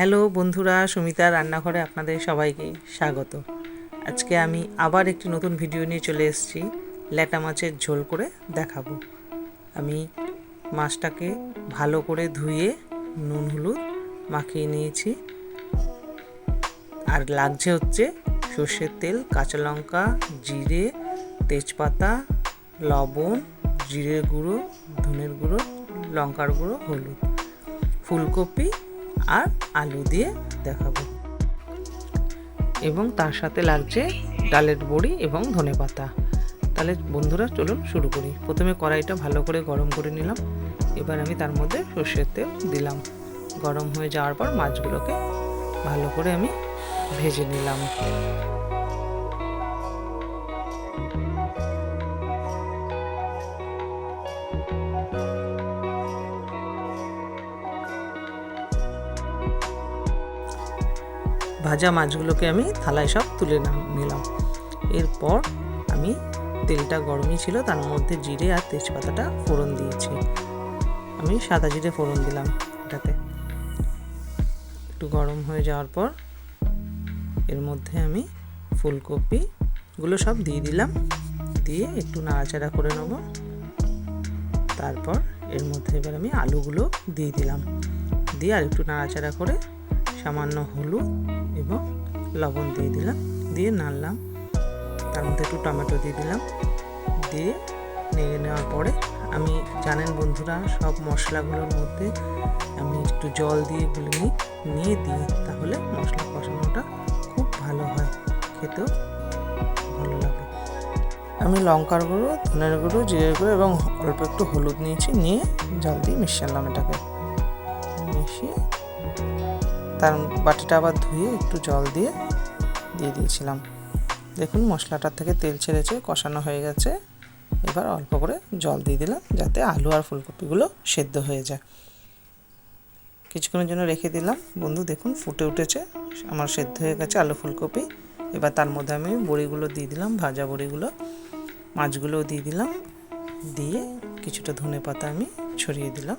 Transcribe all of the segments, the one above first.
Hello বন্ধুরা, সুমিতা রান্নাঘরে আপনাদের সবাইকে স্বাগত। আজকে আমি আবার একটি নতুন ভিডিও নিয়ে চলে এসেছি, ল্যাটা মাছের ঝোল করে দেখাবো। আমি মাছটাকে ভালো করে ধুয়ে নুন, হলুদ মাখিয়ে নিয়েছি। আর লাগছে হচ্ছে সর্ষের তেল, কাঁচা লঙ্কা, জিরে, তেজপাতা, লবণ, জিরের গুঁড়ো, ধনের গুঁড়ো, লঙ্কার গুঁড়ো, হলুদ। ফুলকপি আর আলু দিয়ে দেখাবো। এবং তার সাথে লাগছে ডালের বড়ি এবং ধনে পাতা। তাহলে বন্ধুরা, চলুন শুরু করি। প্রথমে কড়াইটা ভালো করে গরম করে নিলাম। এবার আমি তার মধ্যে সর্ষের তেল দিলাম। গরম হয়ে যাওয়ার পর মাছগুলোকে ভালো করে আমি ভেজে নিলাম। ভাজা মাছগুলোকে আমি থালায় সব তুলে নিলাম। এরপর আমি তেলটা গরমই ছিল, তার মধ্যে জিরে আর তেজপাতাটা ফোড়ন দিয়েছি। আমি সাদা জিরে ফোড়ন দিলাম এটাতে। একটু গরম হয়ে যাওয়ার পর এর মধ্যে আমি ফুলকপিগুলো সব দিয়ে দিলাম। দিয়ে একটু নাড়াচাড়া করে নেব। তারপর এর মধ্যে এবার আমি আলুগুলো দিয়ে দিলাম। দিয়ে আর একটু নাড়াচাড়া করে সামান্য হলুদ এবং লবণ দিয়ে দিলাম। দিয়ে নাড়লাম। তার মধ্যে একটু টমেটো দিয়ে দিলাম। দিয়ে নেড়ে নেওয়ার পরে আমি, জানেন বন্ধুরা, সব মশলাগুলোর মধ্যে আমি একটু জল দিয়ে গুলে নিই, নিয়ে দিই, তাহলে মশলা কষানোটা খুব ভালো হয়। খেতেও ভালো লাগে। আমি লঙ্কার গুঁড়ো, ধনের গুঁড়ো, জিরের গুঁড়ো এবং অল্প একটু হলুদ নিয়েছি, নিয়ে জল দিয়ে মিশালাম এটাকে। মিশিয়ে তার বাটিটা আবার ধুয়ে একটু জল দিয়ে দিয়ে দিয়েছিলাম। দেখুন মশলাটার থেকে তেল ছেড়েছে, কষানো হয়ে গেছে। এবার অল্প করে জল দিয়ে দিলাম যাতে আলু আর ফুলকপিগুলো সেদ্ধ হয়ে যায়। কিছুক্ষণের জন্য রেখে দিলাম। বন্ধু, দেখুন ফুটে উঠেছে, আমার সেদ্ধ হয়ে গেছে আলু, ফুলকপি। এবার তার মধ্যে আমি বড়িগুলো দিয়ে দিলাম, ভাজা বড়িগুলো। মাছগুলোও দিয়ে দিলাম, দিয়ে কিছুটা ধনে পাতা আমি ছড়িয়ে দিলাম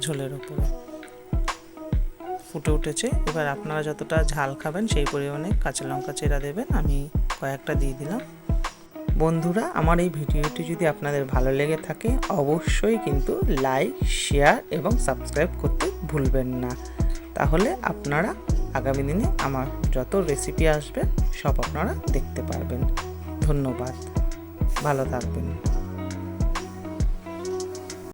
ঝোলের ওপরে। ফুটে উঠেছে। এবার আপনারা যতটা ঝাল খাবেন সেই পরিমাণে কাঁচা লঙ্কা চেরা দেবেন। আমি কয়েকটা দিয়ে দিলাম। বন্ধুরা, আমার এই ভিডিওটি যদি আপনাদের ভালো লেগে থাকে, অবশ্যই কিন্তু লাইক, শেয়ার এবং সাবস্ক্রাইব করতে ভুলবেন না। তাহলে আপনারা আগামী দিনে আমার যত রেসিপি আসবে, সব আপনারা দেখতে পারবেন। ধন্যবাদ। ভালো থাকবেন।